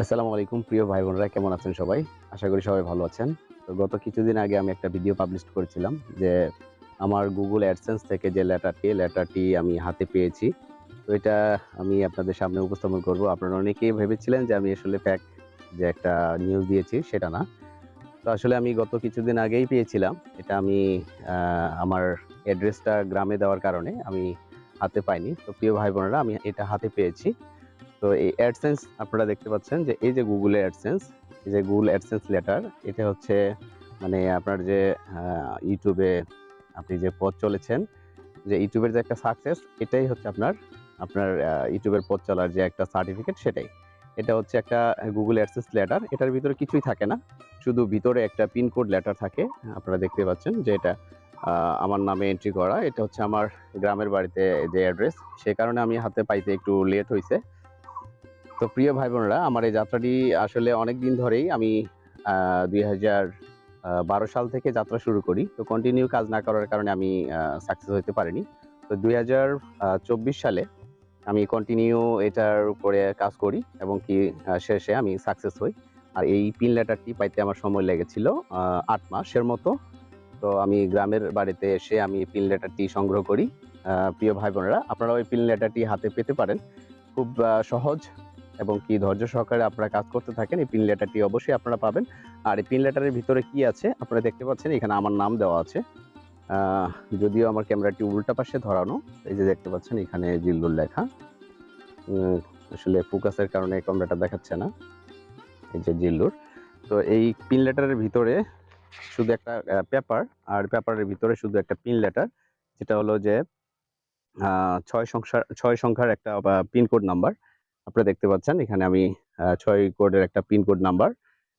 আসসালামু আলাইকুম, প্রিয় ভাই বোনেরা কেমন আছেন সবাই? আশা করি সবাই ভালো আছেন। তো গত কিছুদিন আগে আমি একটা ভিডিও পাবলিশ করেছিলাম যে আমার গুগল অ্যাডসেন্স থেকে যে লেটারটি লেটারটি আমি হাতে পেয়েছি, তো এটা আমি আপনাদের সামনে উপস্থাপন করব। আপনারা অনেকেই ভেবেছিলেন যে আমি আসলে ফ্যাক যে একটা নিউজ দিয়েছি, সেটা না। তো আসলে আমি গত কিছুদিন আগেই পেয়েছিলাম। এটা আমি আমার অ্যাড্রেসটা গ্রামে দেওয়ার কারণে আমি হাতে পাইনি। তো প্রিয় ভাই বোনেরা আমি এটা হাতে পেয়েছি। তো এই অ্যাডসেন্স আপনারা দেখতে পাচ্ছেন যে এই যে গুগলের অ্যাডসেন্স এই যে গুগল অ্যাডসেন্স লেটার এটা হচ্ছে মানে আপনার যে ইউটিউবে আপনি যে পথ চলেছেন, যে ইউটিউবের যে একটা সাকসেস এটাই হচ্ছে আপনার আপনার ইউটিউবের পথ চলার যে একটা সার্টিফিকেট সেটাই। এটা হচ্ছে একটা গুগল অ্যাডসেন্স লেটার এটার ভিতরে কিছুই থাকে না। শুধু ভিতরে একটা পিনকোড লেটার থাকে, আপনারা দেখতে পাচ্ছেন যে এটা আমার নামে এন্ট্রি করা। এটা হচ্ছে আমার গ্রামের বাড়িতে যে অ্যাড্রেস সেই কারণে আমি হাতে পাইতে একটু লেট হয়েছে তো প্রিয় ভাই বোনেরা আমার এই যাত্রাটি আসলে অনেক দিন ধরেই আমি দুই বারো সাল থেকে যাত্রা শুরু করি। তো কন্টিনিউ কাজ না করার কারণে আমি সাকসেস হতে পারিনি। তো দুই হাজার চব্বিশ সালে আমি কন্টিনিউ এটার উপরে কাজ করি এবং কি শেষে আমি সাকসেস হই। আর এই পিন লেটারটি পাইতে আমার সময় লেগেছিল আট মাসের মতো। তো আমি গ্রামের বাড়িতে এসে আমি পিন লেটারটি সংগ্রহ করি। প্রিয় ভাই বোনেরা আপনারা ওই পিন লেটারটি হাতে পেতে পারেন। খুব সহজ এবং কি ধৈর্য সহকারে আপনারা কাজ করতে থাকেন, এই পিন লেটারটি অবশ্যই আপনারা পাবেন। আর এই পিন লেটারের ভিতরে কি আছে? আপনারা দেখতে পাচ্ছেন এখানে আমার নাম দেওয়া আছে। যদিও আমার ক্যামেরাটি উল্টা পাশে ধরানো, এই যে দেখতে পাচ্ছেন এখানে জিল্লুর লেখা। আসলে ফোকাসের কারণে ক্যামেরাটা দেখাচ্ছে না, এই যে জিল্লুর। তো এই পিন লেটারের ভিতরে শুধু একটা পেপার, আর পেপারের ভিতরে শুধু একটা পিন লেটার, যেটা হলো যে ছয় সংখ্যার ছয় সংখ্যার একটা পিনকোড নাম্বার। আপনারা দেখতে পাচ্ছেন, এখানে আমি ছয় কোডের একটা পিনকোড নাম্বার।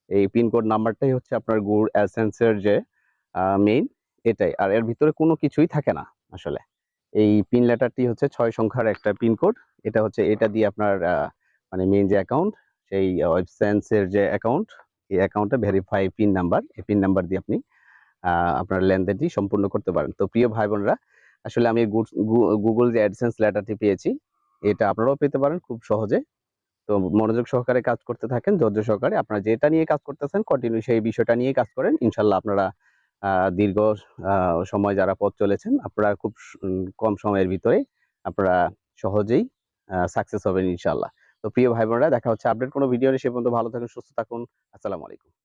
এই পিনকোড নাম্বারটাই হচ্ছে আপনার গুড় অ্যাসেন্সের যে মেইন এটাই। আর এর ভিতরে কোনো কিছুই থাকে না আসলে। এই পিন লেটারটি হচ্ছে ছয় সংখ্যার একটা পিনকোড এটা হচ্ছে, এটা দিয়ে আপনার মানে মেইন যে অ্যাকাউন্ট সেই ওয়েবসেন্সের যে অ্যাকাউন্ট এই অ্যাকাউন্টে ভেরিফাই পিন নাম্বার। এই পিন নাম্বার দিয়ে আপনি আপনার লেনদেনটি সম্পূর্ণ করতে পারেন। তো প্রিয় ভাই বোনরা, আসলে আমি গুগল যে অ্যাডসেন্স লেটারটি পেয়েছি এটা আপনারাও পেতে পারেন খুব সহজে। তো মনোযোগ সহকারে কাজ করতে থাকেন, ধৈর্য সহকারে আপনারা যেটা নিয়ে কাজ করতেছেন কন্টিনিউ সেই বিষয়টা নিয়ে কাজ করেন। ইনশাল্লাহ আপনারা দীর্ঘ সময় যারা পথ চলেছেন, আপনারা খুব কম সময়ের ভিতরে আপনারা সহজেই সাকসেস হবেন ইনশাল্লাহ তো প্রিয় ভাই বোনেরা দেখা হচ্ছে আপডেট কোনো ভিডিও সে পর্যন্ত ভালো থাকুন, সুস্থ থাকুন। আসসালামু আলাইকুম।